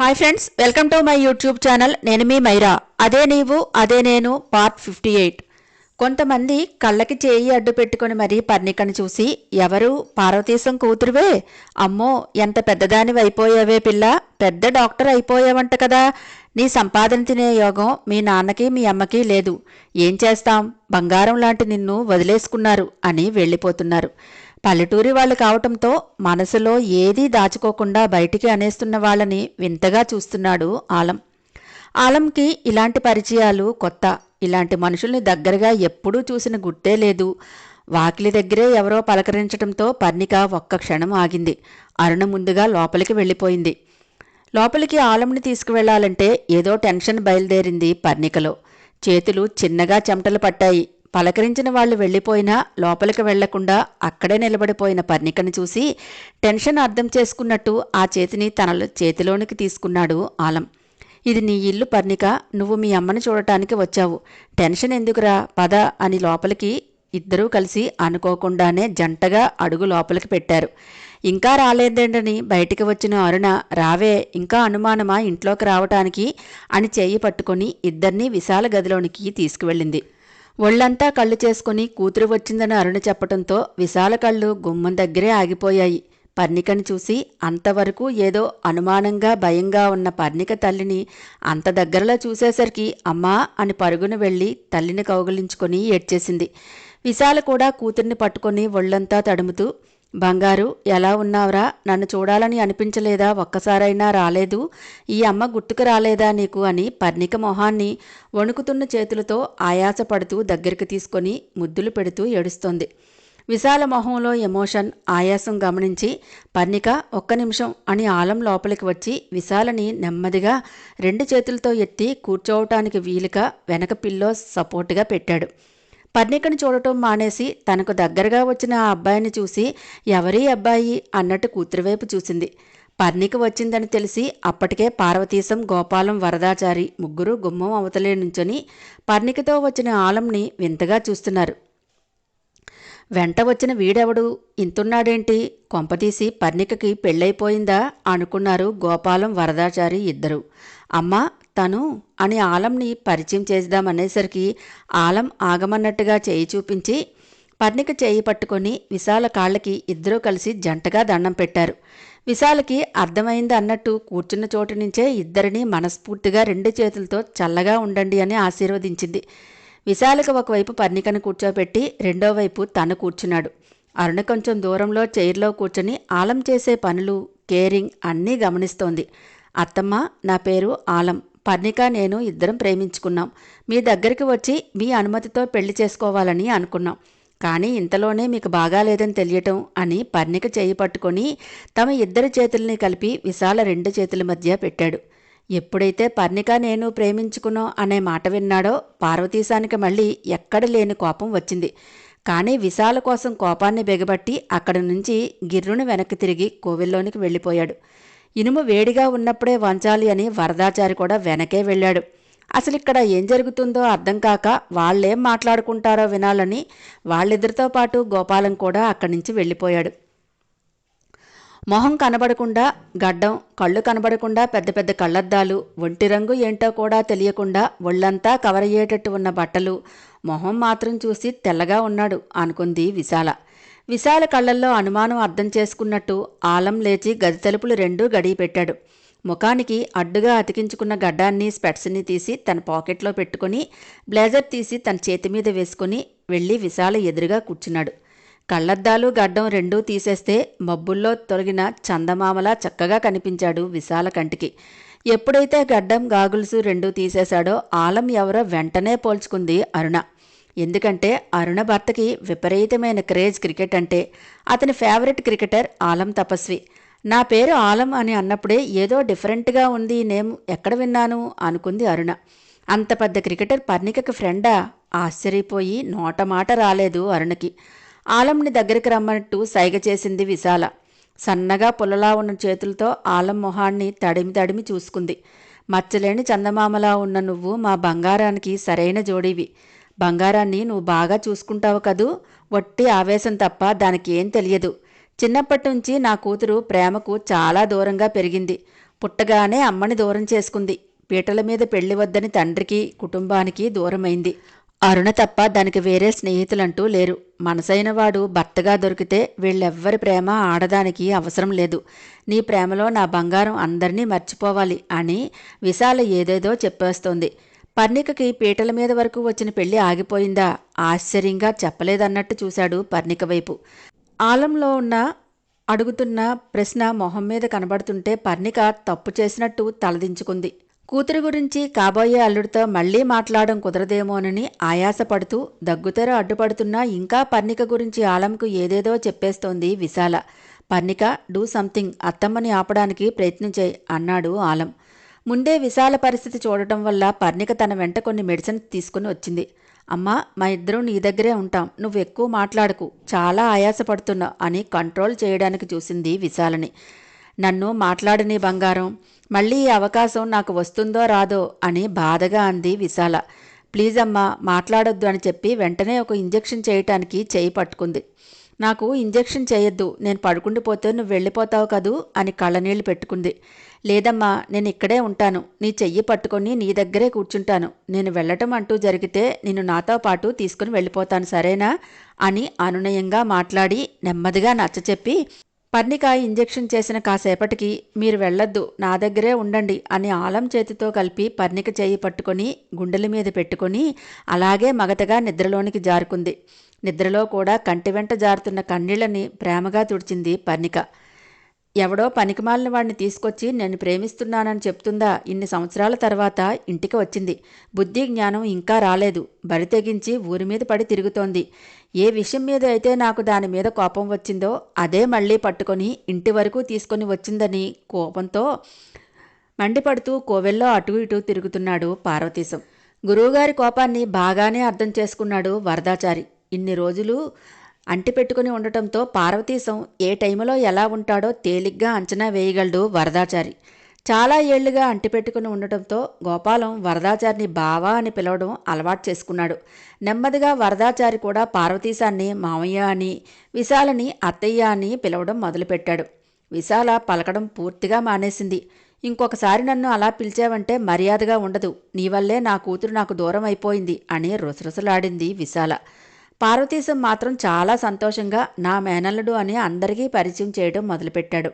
Hi friends welcome to my YouTube channel నేను మీ మైరా. అదే నీవు అదే నేను పార్ట్ ఫిఫ్టీ ఎయిట్ కొంతమంది కళ్ళకి చేయి అడ్డు పెట్టుకొని మరీ పర్ణికను చూసి ఎవరు పార్వతీశం కూతురువే? అమ్మో ఎంత పెద్దదానివి అయిపోయావే పిల్ల? పెద్ద డాక్టర్ అయిపోయావంట కదా. నీ సంపాదన తినే యోగం మీ నాన్నకి మీ అమ్మకి లేదు. ఏం చేస్తాం? బంగారం లాంటి నిన్ను వదిలేసుకున్నారు అని వెళ్ళిపోతున్నారు. పల్లెటూరి వాళ్ళు కావటంతో మనసులో ఏదీ దాచుకోకుండా బయటికి అనేస్తున్న వాళ్ళని వింతగా చూస్తున్నాడు ఆలం. ఆలంకి ఇలాంటి పరిచయాలు కొత్త. ఇలాంటి మనుషుల్ని దగ్గరగా ఎప్పుడూ చూసిన గుర్తే లేదు. వాకిలి దగ్గరే ఎవరో పలకరించడంతో పర్ణిక ఒక్క క్షణం ఆగింది. అరుణ ముందుగా లోపలికి వెళ్ళిపోయింది. లోపలికి ఆలంని తీసుకువెళ్ళాలంటే ఏదో టెన్షన్ బయలుదేరింది పర్ణికలో. చేతులు చిన్నగా చెమటలు పట్టాయి. పలకరించిన వాళ్ళు వెళ్ళిపోయినా లోపలికి వెళ్ళకుండా అక్కడే నిలబడిపోయిన పర్ణికను చూసి టెన్షన్ అర్థం చేసుకున్నట్టు ఆ చేతిని తన చేతిలోనికి తీసుకున్నాడు ఆలం. ఇది నీ ఇల్లు పర్ణిక నువ్వు మీ అమ్మని చూడటానికి వచ్చావు. టెన్షన్ ఎందుకురా? పద అని లోపలికి ఇద్దరూ కలిసి అనుకోకుండానే జంటగా అడుగు లోపలికి పెట్టారు. ఇంకా రాలేదేంటని బయటికి వచ్చిన అరుణ రావే ఇంకా అనుమానమా ఇంట్లోకి రావటానికి అని చేయి పట్టుకొని ఇద్దరినీ విశాల గదిలోనికి తీసుకువెళ్ళింది. ఒళ్ళంతా కళ్ళు చేసుకుని కూతురు వచ్చిందని అరుణ చెప్పటంతో విశాల కళ్ళు గుమ్మం దగ్గరే ఆగిపోయాయి. పర్ణికని చూసి అంతవరకు ఏదో అనుమానంగా భయంగా ఉన్న పర్ణిక తల్లిని అంత దగ్గరలో చూసేసరికి అమ్మా అని పరుగున వెళ్ళి తల్లిని కౌగిలించుకొని ఏడ్చేసింది. విశాల కూడా కూతుర్ని పట్టుకొని ఒళ్ళంతా తడుముతూ బంగారు ఎలా ఉన్నావురా? నన్ను చూడాలని అనిపించలేదా? ఒక్కసారైనా రాలేదు. ఈ అమ్మ గుర్తుకు రాలేదా నీకు అని పర్ణిక మొహాన్ని వణుకుతున్న చేతులతో ఆయాసపడుతూ దగ్గరికి తీసుకొని ముద్దులు పెడుతూ ఏడుస్తోంది. విశాల మొహంలో ఎమోషన్ ఆయాసం గమనించి పర్ణిక ఒక్క నిమిషం అని ఆలం లోపలికి వచ్చి విశాలని నెమ్మదిగా రెండు చేతులతో ఎత్తి కూర్చోవటానికి వీలుగా వెనక పిల్లో సపోర్టుగా పెట్టాడు. పర్ణికను చూడటం మానేసి తనకు దగ్గరగా వచ్చిన ఆ అబ్బాయిని చూసి ఎవరీ అబ్బాయి? అన్నట్టు కూతురువైపు చూసింది. పర్ణిక వచ్చిందని తెలిసి అప్పటికే పార్వతీశం గోపాలం వరదాచారి ముగ్గురు గుమ్మం అవతలే నుంచొని పర్ణికతో వచ్చిన ఆలంని వింతగా చూస్తున్నారు. వెంట వచ్చిన వీడెవడు? ఇంతున్నాడేంటి? కొంపతీసి పర్ణికకి పెళ్ళైపోయిందా? అనుకున్నారు గోపాలం వరదాచారి ఇద్దరు. అమ్మ తను అని ఆలంని పరిచయం చేద్దామనేసరికి ఆలం ఆగమన్నట్టుగా చేయి చూపించి పర్ణిక చేయి పట్టుకొని విశాల కాళ్ళకి ఇద్దరూ కలిసి జంటగా దండం పెట్టారు. విశాలకి అర్థమైంది అన్నట్టు కూర్చున్న చోటు నుంచే ఇద్దరిని మనస్ఫూర్తిగా రెండు చేతులతో చల్లగా ఉండండి అని ఆశీర్వదించింది. విశాలకు ఒకవైపు పర్ణికను కూర్చోబెట్టి రెండో వైపు తను కూర్చున్నాడు. అరుణ కొంచెం దూరంలో చైర్లో కూర్చొని ఆలం చేసే పనులు కేరింగ్ అన్నీ గమనిస్తోంది. అత్తమ్మ నా పేరు ఆలం. పర్ణిక నేను ఇద్దరం ప్రేమించుకున్నాం. మీ దగ్గరికి వచ్చి మీ అనుమతితో పెళ్ళి చేసుకోవాలని అనుకున్నాం. కానీ ఇంతలోనే మీకు బాగాలేదని తెలియటం అని పర్ణిక చేయి పట్టుకొని తమ ఇద్దరి చేతుల్ని కలిపి విశాల రెండు చేతుల మధ్య పెట్టాడు. ఎప్పుడైతే పర్ణిక నేను ప్రేమించుకునో అనే మాట విన్నాడో పార్వతీశానికి మళ్ళీ ఎక్కడ లేని కోపం వచ్చింది. కానీ విశాల కోసం కోపాన్ని బెగబట్టి అక్కడి నుంచి గిర్రును వెనక్కి తిరిగి కోవిల్లోనికి వెళ్ళిపోయాడు. ఇనుము వేడిగా ఉన్నప్పుడే వంచాలి అని వరదాచారి కూడా వెనకే వెళ్ళాడు. అసలు ఇక్కడ ఏం జరుగుతుందో అర్థం కాక వాళ్ళేం మాట్లాడుకుంటారో వినాలని వాళ్ళిద్దరితో పాటు గోపాలం కూడా అక్కడి నుంచి వెళ్ళిపోయాడు. మొహం కనబడకుండా గడ్డం కళ్ళు కనబడకుండా పెద్ద పెద్ద కళ్ళద్దాలు ఒంటి రంగు ఏంటో కూడా తెలియకుండా ఒళ్ళంతా కవర్ అయ్యేటట్టు ఉన్న బట్టలు మొహం మాత్రం చూసి తెల్లగా ఉన్నాడు అనుకుంది విశాల. విశాల కళ్ళల్లో అనుమానం అర్థం చేసుకున్నట్టు ఆలం లేచి గది తలుపులు రెండూ గడియ పెట్టాడు ముఖానికి అడ్డుగా అతికించుకున్న గడ్డాన్ని స్పెట్స్ని తీసి తన పాకెట్లో పెట్టుకుని బ్లేజర్ తీసి తన చేతి మీద వేసుకుని వెళ్ళి విశాల ఎదురుగా కూర్చున్నాడు. కళ్ళద్దాలు గడ్డం రెండూ తీసేస్తే మబ్బుల్లో తొలగిన చందమామలా చక్కగా కనిపించాడు విశాల కంటికి. ఎప్పుడైతే గడ్డం గాగుల్సు రెండూ తీసేశాడో ఆలం ఎవరో వెంటనే పోల్చుకుంది అరుణ. ఎందుకంటే అరుణ భర్తకి విపరీతమైన క్రేజ్ క్రికెట్ అంటే అతని ఫేవరెట్ క్రికెటర్ ఆలం తపస్వి. నా పేరు ఆలం అని అన్నప్పుడే ఏదో డిఫరెంట్గా ఉంది నేమ్ ఎక్కడ విన్నాను అనుకుంది అరుణ. అంత పెద్ద క్రికెటర్ పర్ణికకి ఫ్రెండా? ఆశ్చర్యపోయి నోట మాట రాలేదు అరుణకి. ఆలంని దగ్గరికి రమ్మన్నట్టు సైగ చేసింది విశాల. సన్నగా పుల్లలా ఉన్న చేతులతో ఆలం మొహాన్ని తడిమి తడిమి చూసుకుంది. మచ్చలేని చందమామలా ఉన్న నువ్వు మా బంగారానికి సరైన జోడీవి. బంగారాన్ని నువ్వు బాగా చూసుకుంటావు కదూ? వట్టి ఆవేశం తప్ప దానికి ఏం తెలియదు. చిన్నప్పటి నుంచి నా కూతురు ప్రేమకు చాలా దూరంగా పెరిగింది. పుట్టగానే అమ్మని దూరం చేసుకుంది. పీటల మీద పెళ్ళి వద్దని తండ్రికి కుటుంబానికి దూరమైంది. అరుణ తప్ప దానికి వేరే స్నేహితులంటూ లేరు. మనసైన వాడు భర్తగా దొరికితే వీళ్ళెవ్వరి ప్రేమ ఆడదానికి అవసరం లేదు. నీ ప్రేమలో నా బంగారం అందరినీ మర్చిపోవాలి అని విశాల ఏదేదో చెప్పేస్తోంది. పర్ణికకి పీటల మీద వరకు వచ్చిన పెళ్ళి ఆగిపోయిందా? ఆశ్చర్యంగా చెప్పలేదన్నట్టు చూశాడు పర్ణిక వైపు. ఆలంలో ఉన్న అడుగుతున్న ప్రశ్న మొహం మీద కనబడుతుంటే పర్ణిక తప్పు చేసినట్టు తలదించుకుంది. కూతురు గురించి కాబోయే అల్లుడితో మళ్ళీ మాట్లాడడం కుదరదేమోనని ఆయాసపడుతూ దగ్గుతెర అడ్డుపడుతున్నా ఇంకా పర్ణిక గురించి ఆలంకు ఏదేదో చెప్పేస్తోంది విశాల. పర్ణిక డూ సంథింగ్ అత్తమ్మని ఆపడానికి ప్రయత్నించేయి అన్నాడు ఆలం. ముందే విశాల పరిస్థితి చూడటం వల్ల పర్ణిక తన వెంట కొన్ని మెడిసిన్స్ తీసుకుని వచ్చింది. అమ్మా మా ఇద్దరం నీ దగ్గరే ఉంటాం. నువ్వు ఎక్కువ మాట్లాడకు. చాలా ఆయాసపడుతున్నావు అని కంట్రోల్ చేయడానికి చూసింది విశాలని. నన్ను మాట్లాడని బంగారం. మళ్ళీ ఈ అవకాశం నాకు వస్తుందో రాదో అని బాధగా అంది విశాల. ప్లీజ్ అమ్మా మాట్లాడొద్దు అని చెప్పి వెంటనే ఒక ఇంజెక్షన్ చేయటానికి చేయి పట్టుకుంది. నాకు ఇంజెక్షన్ చేయొద్దు. నేను పడుకుండిపోతే నువ్వు వెళ్ళిపోతావు కదూ అని కళ్ళనీళ్ళు పెట్టుకుంది. లేదమ్మా నేను ఇక్కడే ఉంటాను. నీ చెయ్యి పట్టుకొని నీ దగ్గరే కూర్చుంటాను. నేను వెళ్ళటం అంటూ జరిగితే నిన్ను నాతో పాటు తీసుకుని వెళ్ళిపోతాను సరేనా? అని అనునయంగా మాట్లాడి నెమ్మదిగా నచ్చచెప్పి పర్ణిక ఇంజెక్షన్ చేసిన కాసేపటికి మీరు వెళ్ళొద్దు నా దగ్గరే ఉండండి అని ఆలం చేతితో కలిపి పర్ణిక చేయి పట్టుకొని గుండెల మీద పెట్టుకొని అలాగే మగతగా నిద్రలోనికి జారుకుంది. నిద్రలో కూడా కంటి వెంట జారుతున్న కన్నీళ్ళని ప్రేమగా తుడిచింది పర్ణిక. ఎవడో పనికిమాలిన వాడిని తీసుకొచ్చి నేను ప్రేమిస్తున్నానని చెప్తుందా? ఇన్ని సంవత్సరాల తర్వాత ఇంటికి వచ్చింది. బుద్ధి జ్ఞానం ఇంకా రాలేదు. బరి తెగించి ఊరి మీద పడి తిరుగుతోంది. ఏ విషయం మీద అయితే నాకు దాని మీద కోపం వచ్చిందో అదే మళ్ళీ పట్టుకొని ఇంటి వరకు తీసుకొని వచ్చిందని కోపంతో మండిపడుతూ కోవెల్లో అటు ఇటు తిరుగుతున్నాడు పార్వతీశం. గురువుగారి కోపాన్ని బాగానే అర్థం చేసుకున్నాడు వరదాచారి. ఇన్ని రోజులు అంటిపెట్టుకుని ఉండటంతో పార్వతీశం ఏ టైంలో ఎలా ఉంటాడో తేలిగ్గా అంచనా వేయగలడు వరదాచారి. చాలా ఏళ్ళుగా అంటిపెట్టుకుని ఉండటంతో గోపాలం వరదాచారిని బావా అని పిలవడం అలవాటు చేసుకున్నాడు. నెమ్మదిగా వరదాచారి కూడా పార్వతీశాన్ని మామయ్య అని విశాలని అత్తయ్య అని పిలవడం మొదలుపెట్టాడు. విశాల పలకడం పూర్తిగా మానేసింది. ఇంకొకసారి నన్ను అలా పిలిచావంటే మర్యాదగా ఉండదు. నీ వల్లే నా కూతురు నాకు దూరం అయిపోయింది అని రుసరుసలాడింది విశాల. పార్వతీశం మాత్రం చాలా సంతోషంగా నా మేనల్లుడు అని అందరికీ పరిచయం చేయడం మొదలుపెట్టాడు.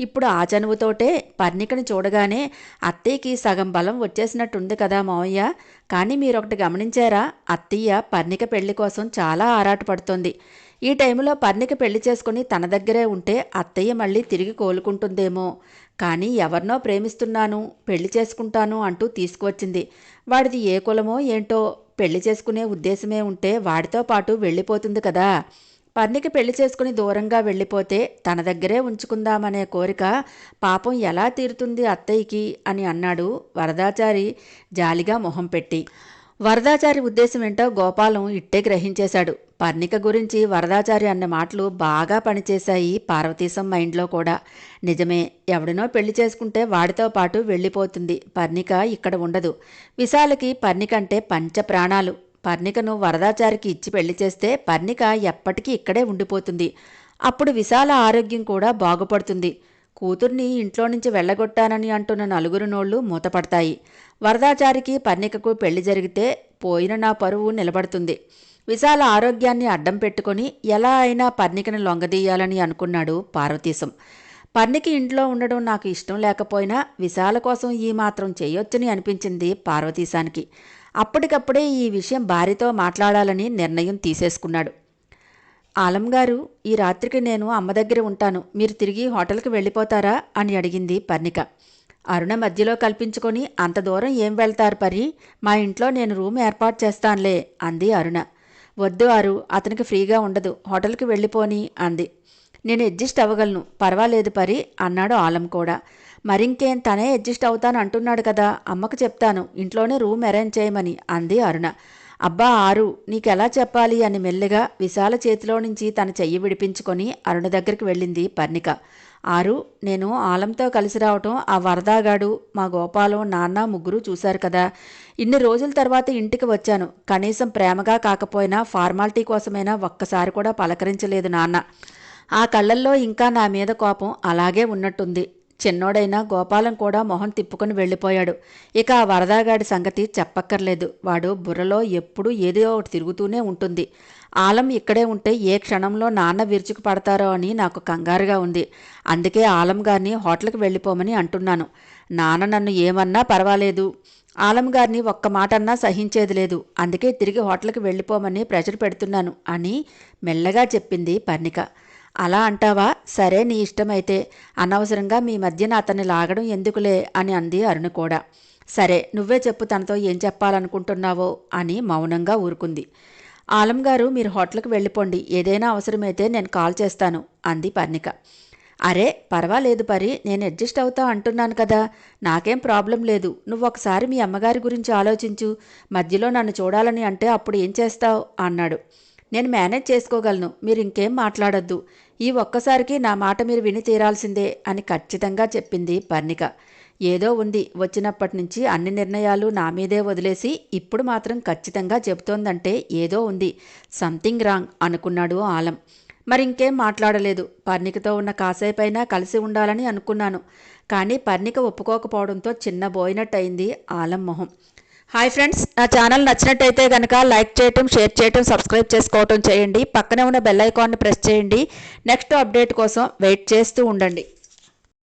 ఇప్పుడు ఆ చనువుతోటే పర్ణికని చూడగానే అత్తయ్యకి సగం బలం వచ్చేసినట్టుంది కదా మావయ్య. కానీ మీరొకటి గమనించారా? అత్తయ్య పర్ణిక పెళ్ళి కోసం చాలా ఆరాటపడుతోంది ఈ టైంలో పర్ణిక పెళ్ళి చేసుకుని తన దగ్గరే ఉంటే అత్తయ్య మళ్ళీ తిరిగి కోలుకుంటుందేమో. కానీ ఎవరినో ప్రేమిస్తున్నాను పెళ్ళి చేసుకుంటాను అంటూ తీసుకువచ్చింది. వాడిది ఏ కులమో ఏంటో పెళ్ళి చేసుకునే ఉద్దేశమే ఉంటే వాడితో పాటు వెళ్ళిపోతుంది కదా. పర్ణికి పెళ్ళి చేసుకుని దూరంగా వెళ్ళిపోతే తన దగ్గరే ఉంచుకుందామనే కోరిక పాపం ఎలా తీరుతుంది అత్తయ్యకి అని అన్నాడు వరదాచారి జాలిగా మొహం పెట్టి. వరదాచారి ఉద్దేశం ఏంటో గోపాలం ఇట్టే గ్రహించేశాడు. పర్ణిక గురించి వరదాచారి అన్న మాటలు బాగా పనిచేశాయి పార్వతీశం మైండ్లో కూడా. నిజమే ఎవడినో పెళ్ళి చేసుకుంటే వాడితో పాటు వెళ్ళిపోతుంది. పర్ణిక ఇక్కడ ఉండదు. విశాలకి పర్ణిక అంటే పంచ ప్రాణాలు. పర్ణికను వరదాచారికి ఇచ్చి పెళ్ళి చేస్తే పర్ణిక ఎప్పటికీ ఇక్కడే ఉండిపోతుంది. అప్పుడు విశాల ఆరోగ్యం కూడా బాగుపడుతుంది. కూతుర్ని ఇంట్లో నుంచి వెళ్ళగొట్టానని అంటున్న నలుగురు నోళ్ళు మూతపడతాయి. వరదాచారికి పర్ణికకు పెళ్ళి జరిగితే పోయిన నా పరువు నిలబడుతుంది. విశాల ఆరోగ్యాన్ని అడ్డం పెట్టుకొని ఎలా అయినా పర్ణికను లొంగదీయాలని అనుకున్నాడు పార్వతీశం. పర్ణికి ఇంట్లో ఉండడం నాకు ఇష్టం లేకపోయినా విశాల కోసం ఈ మాత్రం చేయొచ్చని అనిపించింది పార్వతీశానికి. అప్పటికప్పుడే ఈ విషయం భార్యతో మాట్లాడాలని నిర్ణయం తీసేసుకున్నాడు. ఆలం గారు ఈ రాత్రికి నేను అమ్మ దగ్గర ఉంటాను. మీరు తిరిగి హోటల్కి వెళ్ళిపోతారా? అని అడిగింది పర్ణిక. అరుణ మధ్యలో కల్పించుకొని అంత దూరం ఏం వెళ్తారు పరి? మా ఇంట్లో నేను రూమ్ ఏర్పాటు చేస్తానులే అంది అరుణ. వద్దు అరు అతనికి ఫ్రీగా ఉండదు హోటల్కి వెళ్ళిపోని అంది. నేను అడ్జస్ట్ అవ్వగలను పర్వాలేదు పరి అన్నాడు ఆలం కూడా. మరింకేం తనే అడ్జస్ట్ అవుతాను అంటున్నాడు కదా అమ్మకు చెప్తాను ఇంట్లోనే రూమ్ అరేంజ్ చేయమని అంది అరుణ. అబ్బా ఆరు నీకెలా చెప్పాలి అని మెల్లిగా విశాల చేతిలో నుంచి తన చెయ్యి విడిపించుకొని అరుణ దగ్గరికి వెళ్ళింది పర్ణిక. ఆరు నేను ఆలంతో కలిసి రావటం ఆ వరదాగాడు మా గోపాలం నాన్న ముగ్గురు చూశారు కదా. ఇన్ని రోజుల తర్వాత ఇంటికి వచ్చాను. కనీసం ప్రేమగా కాకపోయినా ఫార్మాలిటీ కోసమైనా ఒక్కసారి కూడా పలకరించలేదు నాన్న. ఆ కళ్ళల్లో ఇంకా నా మీద కోపం అలాగే ఉన్నట్టుంది. చిన్నోడైన గోపాలం కూడా మొహం తిప్పుకుని వెళ్ళిపోయాడు. ఇక ఆ వరదాగాడి సంగతి చెప్పక్కర్లేదు. వాడు బుర్రలో ఎప్పుడూ ఏదో ఒకటి తిరుగుతూనే ఉంటుంది. ఆలం ఇక్కడే ఉంటే ఏ క్షణంలో నాన్న విరుచుకు పడతారో అని నాకు కంగారుగా ఉంది. అందుకే ఆలం గారిని హోటల్కి వెళ్ళిపోమని అంటున్నాను. నాన్న నన్ను ఏమన్నా పర్వాలేదు. ఆలం గారిని ఒక్క మాటన్నా సహించేది లేదు. అందుకే తిరిగి హోటల్కి వెళ్ళిపోమని ప్రెషర్ పెడుతున్నాను అని మెల్లగా చెప్పింది పర్ణిక. అలా అంటావా? సరే నీ ఇష్టమైతే. అనవసరంగా మీ మధ్యన అతన్ని లాగడం ఎందుకులే? అని అంది అరుణ కూడా. సరే నువ్వే చెప్పు తనతో ఏం చెప్పాలనుకుంటున్నావో అని మౌనంగా ఊరుకుంది. ఆలం గారు మీరు హోటల్కి వెళ్ళిపోండి. ఏదైనా అవసరమైతే నేను కాల్ చేస్తాను అంది పర్ణిక. అరే పర్వాలేదు పరి నేను అడ్జస్ట్ అవుతా అంటున్నాను కదా. నాకేం ప్రాబ్లం లేదు. నువ్వు ఒకసారి మీ అమ్మగారి గురించి ఆలోచించు. మధ్యలో నన్ను చూడాలని అంటే అప్పుడు ఏం చేస్తావు? అన్నాడు. నేను మేనేజ్ చేసుకోగలను మీరు ఇంకేం మాట్లాడొద్దు. ఈ ఒక్కసారికి నా మాట మీరు విని తీరాల్సిందే అని ఖచ్చితంగా చెప్పింది పర్ణిక. ఏదో ఉంది వచ్చినప్పటి నుంచి అన్ని నిర్ణయాలు నా మీదే వదిలేసి ఇప్పుడు మాత్రం ఖచ్చితంగా చెబుతోందంటే ఏదో ఉంది. సంథింగ్ రాంగ్ అనుకున్నాడు ఆలం. మరి ఇంకేం మాట్లాడలేదు. పర్ణికతో ఉన్న కాసేపైనా కలిసి ఉండాలని అనుకున్నాను. కానీ పర్ణిక ఒప్పుకోకపోవడంతో చిన్న బోయినట్టయింది ఆలం మొహం. హాయ్ ఫ్రెండ్స్ నా ఛానల్ నచ్చినట్టయితే కనుక లైక్ చేయటం షేర్ చేయటం సబ్స్క్రైబ్ చేసుకోవటం చేయండి. పక్కనే ఉన్న బెల్ ఐకాన్ని ప్రెస్ చేయండి. నెక్స్ట్ అప్డేట్ కోసం వెయిట్ చేస్తూ ఉండండి.